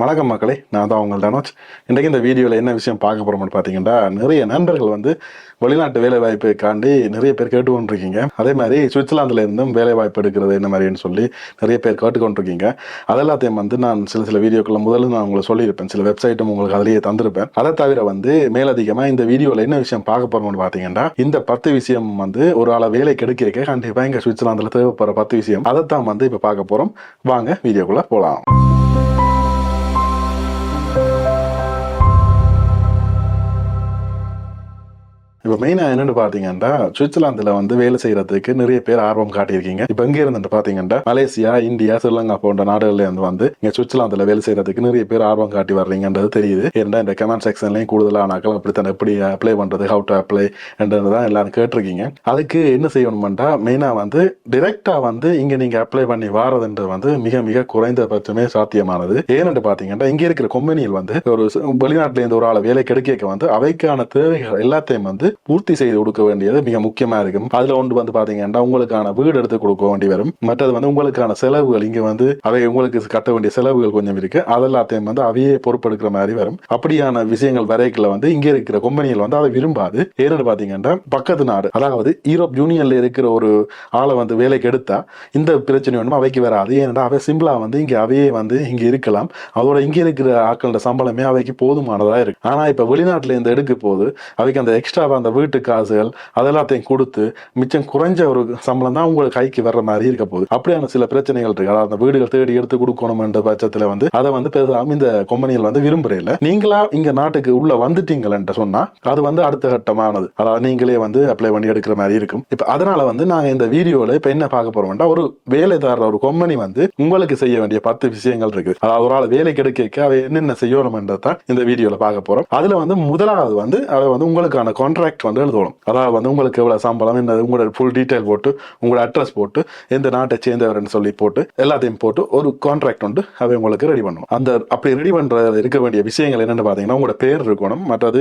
வணக்கம் மக்களே நான் தான் உங்கள் தனோஜ் இன்றைக்கு இந்த வீடியோவில் என்ன விஷயம் பார்க்க போகிறோம்னு பார்த்தீங்கன்னா நிறைய நண்பர்கள் வந்து வெளிநாட்டு வேலை காண்டி நிறைய பேர் கேட்டுக்கொண்டிருக்கீங்க. அதே மாதிரி சுவிட்சர்லாந்தில் இருந்தும் வேலை வாய்ப்பு எடுக்கிறது என்ன மாதிரின்னு சொல்லி நிறைய பேர் கேட்டுக்கொண்டிருக்கீங்க. அதெல்லாத்தையும் வந்து நான் சில சில வீடியோக்களில் முதல்ல நான் உங்களுக்கு சொல்லியிருப்பேன். சில வெப்சைட்டும் உங்களுக்கு அதிலேயே தந்திருப்பேன். அதை தவிர வந்து மேலதிகமாக இந்த வீடியோவில் என்ன விஷயம் பார்க்க போகிறோம்னு பார்த்தீங்கன்னா இந்த பத்து விஷயம் வந்து ஒரு ஆளை வேலை கிடைக்கிறக்க கண்டிப்பாக இங்கே சுவிட்சர்லாந்தில் தேவைப்படுற பத்து விஷயம் அதைத்தான் வந்து இப்போ பார்க்க போகிறோம் வாங்க வீடியோக்குள்ளே போகலாம் இப்போ மெயினாக என்னென்னு பார்த்தீங்கன்னா சுவிட்சர்லாந்தில் வந்து வேலை செய்யறதுக்கு நிறைய பேர் ஆர்வம் காட்டியிருக்கீங்க. இப்போ இங்கே இருந்துட்டு பார்த்தீங்கன்னா மலேசியா இந்தியா ஸ்ரீலங்கா போன்ற நாடுகள்ல இருந்து வந்து இங்கே சுவிட்சர்லாந்தில் வேலை செய்யறதுக்கு நிறைய பேர் ஆர்வம் காட்டி வர்றீங்கன்றது தெரியுது. ஏன்னா இந்த கமெண்ட் செக்ஷன்லையும் கூடுதலாக நாட்கள் அப்படித்தான் எப்படி அப்ளை பண்ணுறது ஹவு டு அப்ளை என்றது தான் எல்லாரும் கேட்டிருக்கீங்க. அதுக்கு என்ன செய்யணுமெண்டா மெயினாக வந்து டிரெக்டாக வந்து இங்கே நீங்கள் அப்ளை பண்ணி வாரதுன்றது வந்து மிக மிக குறைந்தபட்சமே சாத்தியமானது. ஏன்னு பார்த்தீங்கன்னா இங்கே இருக்கிற கம்பெனியில் வந்து ஒரு வெளிநாட்டிலேருந்து ஒரு ஆளை வேலை கிடைக்க வந்து அவைக்கான தேவைகள் எல்லாத்தையும் வந்து பூர்த்தி செய்து கொடுக்க வேண்டியது மிக முக்கியமா இருக்கும். அதுல ஒன்று வந்து பாத்தீங்கன்னா உங்களுக்கான வீடு எடுத்து கொடுக்க வேண்டி வரும். மற்றது வந்து உங்களுக்கான செலவுகள் இங்க வந்து அவை உங்களுக்கு கட்ட வேண்டிய செலவுகள் கொஞ்சம் இருக்கு. அதெல்லாத்தையும் வந்து அவையே பொறுப்பெடுக்கிற மாதிரி வரும். அப்படியான விஷயங்கள் வரைக்குள்ள வந்து இங்க இருக்கிற கம்பெனிகள் வந்து அதை விரும்பாது. ஏன்னு பாத்தீங்கன்னா பக்கத்து நாடு அதாவது யூரோப் யூனியன்ல இருக்கிற ஒரு ஆளை வந்து வேலைக்கு எடுத்தா இந்த பிரச்சனை ஒன்றும் அவைக்கு வராது. ஏன்னா அவை சிம்பிளா வந்து இங்க அவையே வந்து இங்க இருக்கலாம். அதோட இங்க இருக்கிற ஆட்களோட சம்பளமே அவைக்கு போதுமானதா இருக்கு ஆனா இப்ப வெளிநாட்டுல இந்த எடுக்க போது அவைக்கு அந்த எக்ஸ்ட்ரா அந்த வீட்டு காசுகள் அதெல்லாத்தையும் கொடுத்து மிச்சம் குறைஞ்ச ஒரு சம்பளம் தான் உங்களுக்கு கைக்கு வர்ற மாதிரி இருக்க போகுது. அப்படியான சில பிரச்சனைகள் இருக்கு. அதாவது அந்த வீடுகள் தேடி எடுத்து கொடுக்கணும்ன்ற பட்சத்துல வந்து அதை வந்து பெருசாக இந்த கொம்பனிகள் வந்து விரும்புறதில்ல நீங்களா இங்க நாட்டுக்கு உள்ள வந்துட்டீங்கள்ன்ற சொன்னா அது வந்து அடுத்த கட்டமானது. அதாவது நீங்களே வந்து அப்ளை பண்ணி எடுக்கிற மாதிரி இருக்கும். இப்ப அதனால வந்து நாங்கள் இந்த வீடியோவில் இப்போ என்ன பார்க்க போறோம்னா ஒரு வேலைதாரர் ஒரு கொம்பனி வந்து உங்களுக்கு செய்ய வேண்டிய பத்து விஷயங்கள் இருக்கு. அதாவது ஒரு ஆள் வேலை கிடைக்க அவை என்னென்ன செய்யணும்ன்றதான் இந்த வீடியோவில் பார்க்க போறோம். அதுல வந்து முதலாவது வந்து அதை வந்து உங்களுக்கான கான்ட்ராக்ட் வந்து எழுதணும். அதாவது வந்து உங்களுக்கு எவ்வளோ சம்பளம் என்ன உங்களோட ஃபுல் டீட்டெயில் போட்டு உங்களோட அட்ரஸ் போட்டு எந்த நாட்டை சேர்ந்தவர்னு சொல்லி போட்டு எல்லாத்தையும் போட்டு ஒரு கான்ட்ராக்ட் வந்து அவை உங்களுக்கு ரெடி பண்ணணும். அந்த அப்படி ரெடி பண்றது இருக்க வேண்டிய விஷயங்கள் என்னன்னு பாத்தீங்கன்னா உங்களோட பேர் இருக்கணும். மற்றது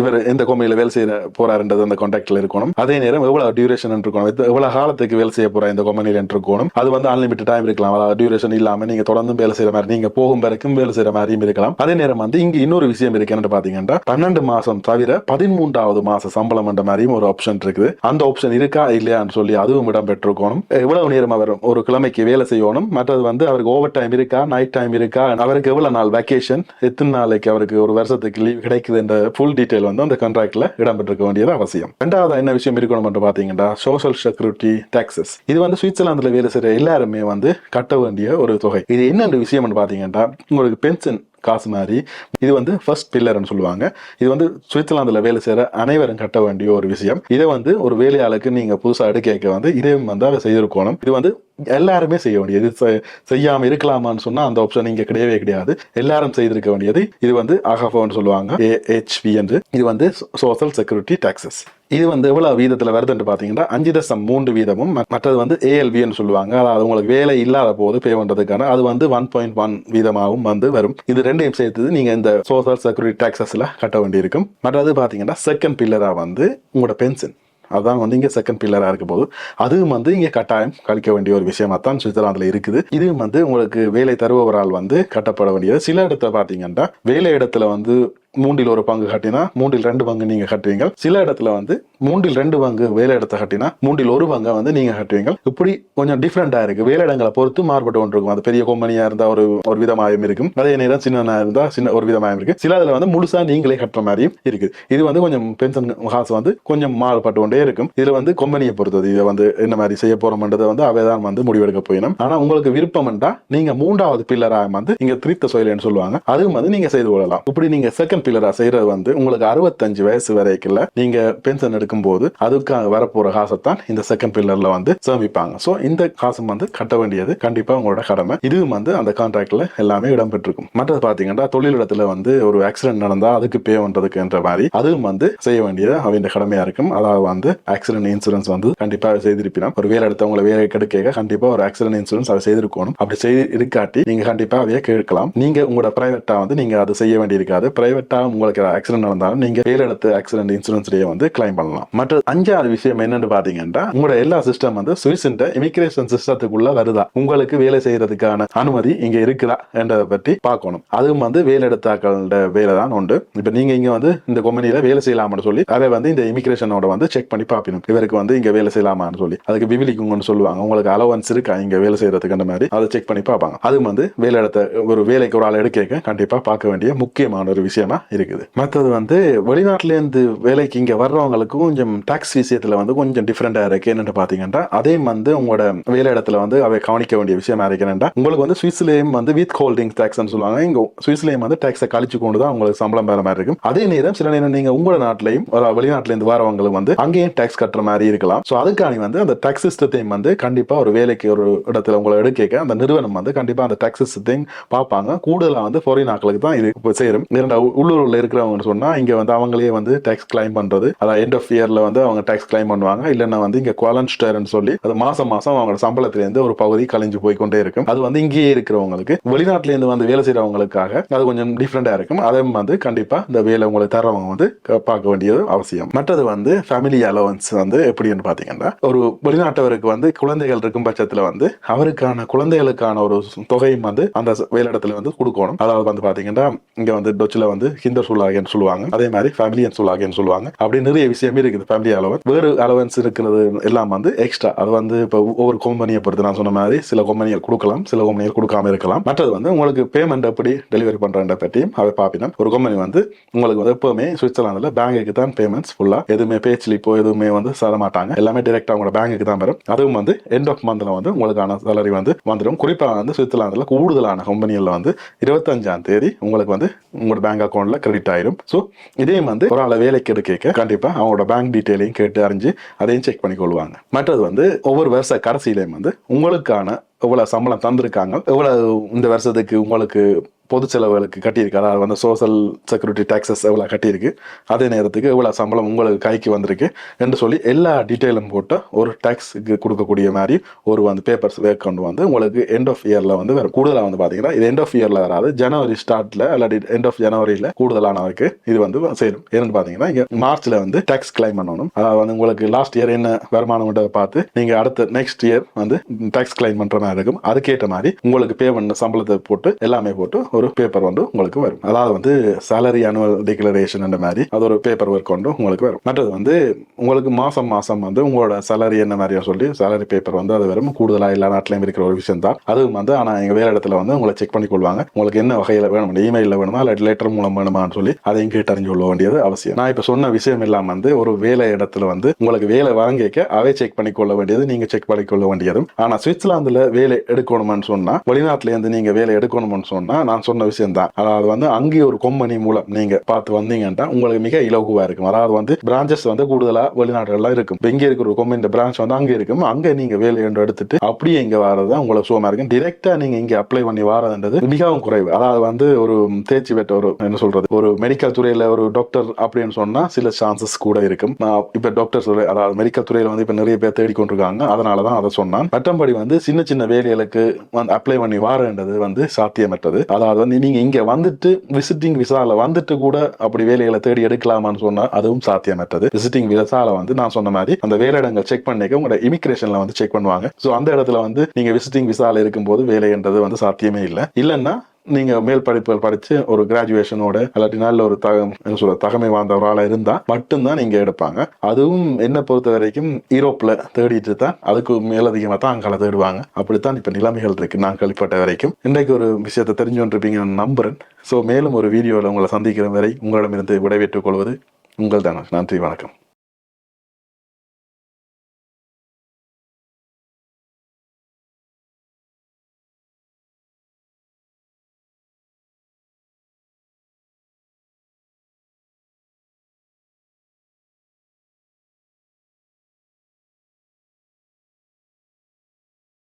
இவர் எந்த கொம்பையில வேலை செய்ய போறாருன்றது அந்த கான்ட்ராக்டில் இருக்கணும். அதே நேரம் எவ்வளவு டியூரேஷன் இருக்கணும். எவ்வளோ எவ்வளவு காலத்துக்கு வேலை செய்ய போகிறா இந்த கம்பெனியில் இருக்கணும். அது வந்து அன்லிமிட்டட் டைம் இருக்கலாம். அதாவது டியூரேஷன் இல்லாம நீங்க தொடர்ந்து வேலை செய்கிற மாதிரி நீங்க போகும் வரைக்கும் வேலை செய்கிற மாதிரியும் இருக்கலாம். அதே நேரம் வந்து இங்க இன்னொரு விஷயம் இருக்கு என்னென்னு பாத்தீங்கன்னா பன்னெண்டு மாசம் தவிர பதிமூன்றாவது மாதம் மாச சம்பளம் என்ற மாதிரியும் ஒரு ஆப்ஷன் இருக்குது. அந்த ஆப்ஷன் இருக்கா இல்லையான்னு சொல்லி அதுவும் இடம் பெற்றுக்கணும் எவ்வளவு நேரம் அவர் ஒரு கிழமைக்கு வேலை செய்யணும். மற்றது வந்து அவருக்கு ஓவர் டைம் இருக்கா நைட் டைம் இருக்கா? அவருக்கு எவ்வளவு நாள் வெக்கேஷன் எத்தனை நாளைக்கு அவருக்கு ஒரு வருஷத்துக்கு லீவ் கிடைக்குது என்ற ஃபுல் டீடைல் வந்து அந்த கான்ட்ராக்ட்ல இடம்பெற்றிருக்க வேண்டியது அவசியம். ரெண்டாவது என்ன விஷயம் இருக்கணும் என்று பாத்தீங்கன்னா சோஷியல் செக்யூரிட்டி டாக்ஸஸ் இது வந்து சுவிட்சர்லாந்துல வேலை செய்யற எல்லாருமே வந்து கட்ட வேண்டிய ஒரு தொகை. இது என்னென்ன விஷயம்னு பாத்தீங்கன்னா உங்களுக்கு பென்ஷன் காசு மாதிரி இது வந்து ஃபர்ஸ்ட் பில்லர்னு சொல்லுவாங்க. இது வந்து சுவிட்சர்லாந்தில் வேலை செய்கிற அனைவரும் கட்ட வேண்டிய ஒரு விஷயம். இதை வந்து ஒரு வேலையாளுக்கு நீங்கள் புதுசாக எடுக்க வந்து இதையும் வந்து அதை செய்திருக்கணும். இது வந்து எல்லாருமே செய்ய வேண்டியது. செ- செய்யாம இருக்கலாமான்னு சொன்னா அந்த ஆப்ஷன் இங்க கிடையவே கிடையாது. எல்லாரும் செய்திருக்க வேண்டியது இது வந்து அகஃபோன்னு சொல்லுவாங்க. ஏஹெச்பி என்று. இது வந்து சோஷியல் செக்யூரிட்டி டாக்ஸஸ் இது வந்து எவ்வளவு வீதத்துல வருதுன்னு பாத்தீங்கன்னா அஞ்சு தசம் மூன்று வீதமும் மற்றது வந்து ஏஎல்வின்னு சொல்லுவாங்க. அதாவது உங்களுக்கு வேலை இல்லாத போது பே பண்றதுக்கான அது வந்து ஒன் பாயிண்ட் ஒன் வீதமாகவும் வந்து வரும். இது ரெண்டையும் சேர்த்து நீங்க இந்த சோஷியல் செக்யூரிட்டி டாக்ஸஸ்ல கட்ட வேண்டியிருக்கும். மற்றது பாத்தீங்கன்னா செகண்ட் பில்லரா வந்து உங்களோட பென்ஷன் அதான் வந்து இங்கே செகண்ட் பில்லராக இருக்க போது அதுவும் வந்து இங்கே கட்டாயம் கழிக்க வேண்டிய ஒரு விஷயமா தான் சுவிட்சர்லாந்தில் இருக்குது. இதுவும் வந்து உங்களுக்கு வேலை தருபவரால் வந்து கட்டப்பட வேண்டியது. சில இடத்துல பார்த்தீங்கன்னா வேலை இடத்துல வந்து மூன்றில் ஒரு பங்கு கட்டினா மூன்றில் ரெண்டு பங்கு நீங்க கட்டுவீங்க. சில இடத்துல வந்து மூன்றில் ரெண்டு பங்கு வேலை இடத்தை கட்டினா மூன்றில் ஒரு பங்கை வந்து நீங்க கட்டுவீங்க. இப்படி கொஞ்சம் டிஃப்ரெண்டா இருக்கு. வேலை இடங்களை பொறுத்து மாறுபட்டு ஒன்று இருக்கும். அது பெரிய கம்பெனியா இருந்தா ஒரு ஒரு விதமாயும் இருக்கும். அதே நேரம் சின்னனா இருந்தா சின்ன ஒரு விதமாயும் இருக்கு. சில இதுல வந்து முழுசா நீங்களே கட்டுற மாதிரியும் இருக்குது இது வந்து கொஞ்சம் பென்ஷன் காசு வந்து கொஞ்சம் மாறுபட்டு கொண்டே இருக்கும். இதுல வந்து கம்பெனியை பொறுத்தது. இதை வந்து என்ன மாதிரி செய்ய போறோம்ன்றதை வந்து அவைதான் வந்து முடிவெடுக்க போயிடும் ஆனா உங்களுக்கு விருப்பம்ண்டா நீங்க மூன்றாவது பில்லராக வந்து இங்க திருத்த சொயிலன்னு சொல்லுவாங்க. அதுவும் வந்து நீங்க செய்து கொள்ளலாம். இப்படி நீங்க செகண்ட் பில்லரா செய்யறது வந்து உங்களுக்கு அறுபத்தஞ்சு வயசு வரைக்குள்ள நீங்க பென்ஷன் எடுக்கும் போது அதுக்காக வரப்போற தான் இந்த செகண்ட் பில்லர்ல வந்து சேமிப்பாங்க. ஸோ இந்த காசும் வந்து கட்ட வேண்டியது. கண்டிப்பா உங்களோட கடமை. இதுவும் வந்து அந்த கான்ட்ராக்ட்ல எல்லாமே இடம்பெற்றிருக்கும். மற்றது பாத்தீங்கன்னா தொழிலிடத்துல வந்து ஒரு ஆக்சிடென்ட் நடந்தா அதுக்கு பே பண்றதுக்கு என்ற மாதிரி அதுவும் வந்து செய்ய வேண்டியது அவங்க கடமையா இருக்கும். அதாவது வந்து ஆக்சிடென்ட் இன்சூரன்ஸ் வந்து கண்டிப்பா செய்திருப்பினோம் ஒரு வேலை எடுத்தவங்களை வேலை கெடுக்க கண்டிப்பா ஒரு ஆக்சிடென்ட் இன்சூரன்ஸ் அதை செய்திருக்கணும். அப்படி செய்து இருக்காட்டி நீங்க கண்டிப்பா அதையே கேட்கலாம். நீங்க உங்களோட பிரைவேட்டா வந்து நீங்க அதை செய்ய வேண்டியிருக்காது. ப்ரைவேட் கரெக்டாக உங்களுக்கு ஆக்சிடென்ட் நடந்தாலும் நீங்கள் வேலை எடுத்த ஆக்சிடென்ட் இன்சூரன்ஸ்லேயே வந்து கிளைம் பண்ணலாம். மற்ற அஞ்சாவது விஷயம் என்னென்னு பார்த்தீங்கன்னா உங்களோட எல்லா சிஸ்டம் வந்து சுவிஸ் இமிகிரேஷன் சிஸ்டத்துக்குள்ள வருதா? உங்களுக்கு வேலை செய்யறதுக்கான அனுமதி இங்கே இருக்குதா என்றதை பற்றி பார்க்கணும். அதுவும் வந்து வேலை எடுத்தாக்களோட வேலை தான் உண்டு. இப்போ நீங்கள் இங்கே வந்து இந்த கம்பெனியில் வேலை செய்யலாம்னு சொல்லி அதை வந்து இந்த இமிகிரேஷனோட வந்து செக் பண்ணி பார்ப்பினும். இவருக்கு வந்து இங்கே வேலை செய்யலாமான்னு சொல்லி. அதுக்கு விவிலிக்குங்கன்னு சொல்லுவாங்க. உங்களுக்கு அலவன்ஸ் இருக்கா இங்கே வேலை செய்யறதுக்கு அந்த மாதிரி அதை செக் பண்ணி பார்ப்பாங்க. அதுவும் வந்து வேலை எடுத்த ஒரு வேலைக்கு ஒரு ஆள் எடுக்க கண்டிப்பாக பார்க்க வேண்டிய முக்கியமான ஒரு விஷயமா இருக்குது. மற்றது வந்து வெளிநாட்டிலேருந்து வேலைக்கு இங்கே வர்றவங்களுக்கு கொஞ்சம் டாக்ஸ் விஷயத்தில் வந்து கொஞ்சம் டிஃப்ரெண்டாக இருக்கு. என்னென்னு பார்த்தீங்கன்னா அதே வந்து உங்களோட வேலை இடத்துல வந்து அவை கவனிக்க வேண்டிய விஷயமா இருக்குன்னா உங்களுக்கு வந்து சுவிஸ்லேயும் வந்து வித் ஹோல்டிங் டேக்ஸ்னு சொல்லுவாங்க. இங்கே சுவிஸ்லேயும் வந்து டேக்ஸை கழிச்சு கொண்டு தான் உங்களுக்கு சம்பளம் பெற மாதிரி இருக்கும். அதே நேரம் சில நேரம் நீங்கள் உங்களோட நாட்டிலையும் வெளிநாட்டிலேருந்து வரவங்களுக்கு வந்து அங்கேயும் டேக்ஸ் கட்டுற மாதிரி இருக்கலாம். ஸோ அதுக்கான வந்து அந்த டாக்ஸ் சிஸ்டத்தையும் வந்து கண்டிப்பாக ஒரு வேலைக்கு ஒரு இடத்துல உங்களை எடுக்க அந்த நிறுவனம் வந்து கண்டிப்பாக அந்த டாக்ஸ் சிஸ்டத்தையும் பார்ப்பாங்க. கூடுதலாக வந்து ஃபாரின் ஆக்களுக்கு தான் இது இப்போ சேரும். இரண்டு உள்ளூர்ல இருக்கிறவங்க சொன்னால் இங்கே வந்து அவங்களே வந்து டேக்ஸ் கிளைம் பண்ணுறது அதாவது எண்ட் ஆஃப் இயரில் வந்து அவங்க டேக்ஸ் கிளைம் பண்ணுவாங்க. இல்லைன்னா வந்து இங்கே குவாலன்ஸ்டர்னு சொல்லி அது மாதம் மாதம் அவங்க சம்பளத்துலேருந்து ஒரு பகுதி கழிஞ்சு போய்கொண்டே இருக்கும். அது வந்து இங்கேயே இருக்கிறவங்களுக்கு வெளிநாட்டிலேருந்து வந்து வேலை செய்கிறவங்களுக்காக அது கொஞ்சம் டிஃப்ரெண்ட்டாக இருக்கும். அதையும் வந்து கண்டிப்பாக இந்த வேலை உங்களுக்கு தரவங்க வந்து க- பார்க்க வேண்டியது அவசியம். மற்றது வந்து ஃபேமிலி அலவன்ஸ் வந்து எப்படின்னு பார்த்தீங்கன்னா ஒரு வெளிநாட்டவருக்கு வந்து குழந்தைகள் இருக்கும் பட்சத்தில் வந்து அவருக்கான குழந்தைகளுக்கான ஒரு தொகையும் வந்து அந்த வேலை இடத்துல வந்து கொடுக்கணும். அதாவது வந்து பார்த்தீங்கன்னா இங்கே வந்து டொச்சில் வந்து ஹிந்தர் சுல்லாகன்னு சொல்லுவாங்க. அதே மாதிரி ஃபேமிலியன் சுல்லாகன்னு சொல்லுவாங்க. அப்படி நிறைய விஷயமே இருக்குது ஃபேமிலி அலவன்ஸ் வேறு அலவன்ஸ் இருக்கிறது எல்லாம் வந்து எக்ஸ்ட்ரா அது வந்து இப்போ ஒவ்வொரு கம்பெனியை பொறுத்து நான் சொன்ன மாதிரி சில கம்பெனிகள் கொடுக்கலாம் சில கம்பெனிகள் கொடுக்காம இருக்கலாம். மற்றது வந்து உங்களுக்கு பேமெண்ட் எப்படி டெலிவரி பண்றத பற்றியும் அதை பார்ப்பினோம் ஒரு கம்பெனி வந்து உங்களுக்கு வந்து எப்போவுமே சுவிட்சர்லாந்தில் பேங்குக்கு தான் பேமெண்ட்ஸ் ஃபுல்லாக எதுவுமே பே ஸ்லிப்போ எதுவுமே வந்து தர மாட்டாங்க. எல்லாமே டேரெக்டாக உங்களோட பேங்குக்கு தான் வரும். அதுவும் வந்து எண்ட் ஆஃப் மந்தில் வந்து உங்களுக்கான சேலரி வந்து வந்துடும். குறிப்பாக வந்து சுவிட்சர்லாந்தில் கூடுதலான கம்பெனிகளில் வந்து இருபத்தஞ்சாம் தேதி உங்களுக்கு வந்து உங்களோட பேங்க் அக்கௌண்ட் அக்கௌண்ட்ல கிரெடிட் ஆயிடும் ஸோ இதையும் வந்து ஒரு ஆளை வேலைக்கு எடுக்க கண்டிப்பா அவங்களோட பேங்க் டீட்டெயிலையும் கேட்டு அறிஞ்சு அதையும் செக் பண்ணி கொள்வாங்க மற்றது வந்து ஒவ்வொரு வருஷ கடைசியிலையும் வந்து உங்களுக்கான எவ்வளோ சம்பளம் தந்திருக்காங்க? எவ்வளோ இந்த வருஷத்துக்கு உங்களுக்கு பொது செலவுகளுக்கு கட்டியிருக்கு அதாவது வந்து சோஷியல் செக்யூரிட்டி டேக்ஸஸ் எவ்வளோ கட்டியிருக்கு? அதே நேரத்துக்கு எவ்வளோ சம்பளம் உங்களுக்கு கைக்கு வந்திருக்கு? என்று சொல்லி எல்லா டீட்டெயிலும் போட்டு ஒரு டேக்ஸுக்கு கொடுக்கக்கூடிய மாதிரி ஒரு வந்து பேப்பர்ஸ் கொண்டு வந்து உங்களுக்கு எண்ட் ஆஃப் இயரில் வந்து வேறு கூடுதலாக வந்து பார்த்தீங்கன்னா இது எண்ட் ஆஃப் இயரில் வராது. ஜனவரி ஸ்டார்ட்டில் இல்லாட்டி எண்ட் ஆஃப் ஜனவரியில் கூடுதலானவருக்கு இது வந்து சேரும். ஏன்னு பார்த்தீங்கன்னா இங்கே மார்ச்சில் வந்து டேக்ஸ் கிளைம் பண்ணணும். அதாவது வந்து உங்களுக்கு லாஸ்ட் இயர் என்ன வருமானம் பார்த்து நீங்கள் அடுத்த நெக்ஸ்ட் இயர் வந்து டேக்ஸ் கிளைம் பண்ணுற மாதிரி இருக்கும் அதுக்கேற்ற மாதிரி உங்களுக்கு பே பண்ண சம்பளத்தை போட்டு எல்லாமே போட்டு ஒரு பேப்பர் வந்து உங்களுக்கு வரும். அதாவது வந்து சேலரி அனுவல் டிக்ளரேஷன் அந்த மாதிரி அது ஒரு பேப்பர் ஒர்க் கொண்டு உங்களுக்கு வரும். மற்றது வந்து உங்களுக்கு மாசம் மாசம் வந்து உங்களோட சேலரி என்ன மாதிரியா சொல்லி சேலரி பேப்பர் வந்து அது வரும். கூடுதலா எல்லா நாட்டிலையும் இருக்கிற ஒரு விஷயம் தான். அதுவும் வந்து ஆனா எங்க வேற இடத்துல வந்து உங்களை செக் பண்ணி கொள்வாங்க. உங்களுக்கு என்ன வகையில வேணும் இமெயில வேணுமா இல்லை லெட்டர் மூலம் வேணுமான்னு சொல்லி அதையும் கேட்டு அறிஞ்சு கொள்ள வேண்டியது அவசியம். நான் இப்ப சொன்ன விஷயம் எல்லாம் வந்து ஒரு வேலை இடத்துல வந்து உங்களுக்கு வேலை வாங்கிக்க அவை செக் பண்ணி கொள்ள வேண்டியது நீங்க செக் பண்ணி கொள்ள வேண்டியதும். ஆனா சுவிட்சர்லாந்துல வேலை எடுக்கணும்னு சொன்னா வெளிநாட்டுல இருந்து நீங்க வேலை எடுக்கணும்னு சொன்னா நான் சொன்ன விஷயம் தான் அதாவது வந்து அங்கே ஒரு கொம்பனி மூலம் நீங்க பார்த்து வந்தீங்கன்னா உங்களுக்கு மிக இலகுவா இருக்கும். அதாவது வந்து பிரான்ச்சஸ் வந்து கூடுதலா வெளிநாடுகள்ல இருக்கும். இங்க இருக்கிற ஒரு கொம்பனி பிரான்ச் வந்து அங்கே இருக்கும். அங்க நீங்க வேலை என்று எடுத்துட்டு அப்படியே இங்க வரது உங்களுக்கு சுகமா இருக்கும். டிரெக்டா நீங்க இங்க அப்ளை பண்ணி வரதுன்றது மிகவும் குறைவு. அதாவது வந்து ஒரு தேர்ச்சி பெற்ற ஒரு என்ன சொல்றது ஒரு மெடிக்கல் துறையில ஒரு டாக்டர் அப்படின்னு சொன்னா சில சான்சஸ் கூட இருக்கும். இப்போ இப்ப டாக்டர் அதாவது மெடிக்கல் துறையில வந்து இப்ப நிறைய பேர் தேடிக்கொண்டிருக்காங்க. அதனாலதான் அதை சொன்னான். மற்றபடி வந்து சின்ன சின்ன வேலைகளுக்கு வந்து அப்ளை பண்ணி வாரன்றது வந்து சாத்தியமற்றது. அதாவது வந்து நீங்க இங்க வந்துட்டு விசிட்டிங் விசால வந்துட்டு கூட அப்படி வேலைகளை தேடி எடுக்கலாமான்னு சொன்னா அதுவும் சாத்தியமற்றது. விசிட்டிங் விசால வந்து நான் சொன்ன மாதிரி அந்த வேலையிடங்கள் செக் பண்ணிக்க உங்களோட இமிகிரேஷன்ல வந்து செக் பண்ணுவாங்க. ஸோ அந்த இடத்துல வந்து நீங்க விசிட்டிங் விசால இருக்கும்போது வேலைன்றது வந்து சாத்தியமே இல்லை. இல்லைன்னா நீங்க மேல் படிப்புகள் படிச்சு ஒரு கிராஜுவேஷனோட இல்லாட்டி நல்ல ஒரு தக என்ன சொல்ற தகமை வாய்ந்த ஒரு ஆளா இருந்தா மட்டும்தான் நீங்க எடுப்பாங்க. அதுவும் என்ன பொறுத்த வரைக்கும் யூரோப்ல தேடிட்டு தான் அதுக்கு மேலதிகமாக தான் அங்கால தேடுவாங்க. அப்படித்தான் இப்ப நிலைமைகள் இருக்கு. நான் கழிப்பட்ட வரைக்கும். இன்றைக்கு ஒரு விஷயத்தை தெரிஞ்சு கொண்டிருப்பீங்க நம்புறேன். ஸோ மேலும் ஒரு வீடியோவில் உங்களை சந்திக்கிற வரை உங்களிடமிருந்து விடைபெற்றுக் கொள்வது உங்கள் தானே நன்றி வணக்கம்.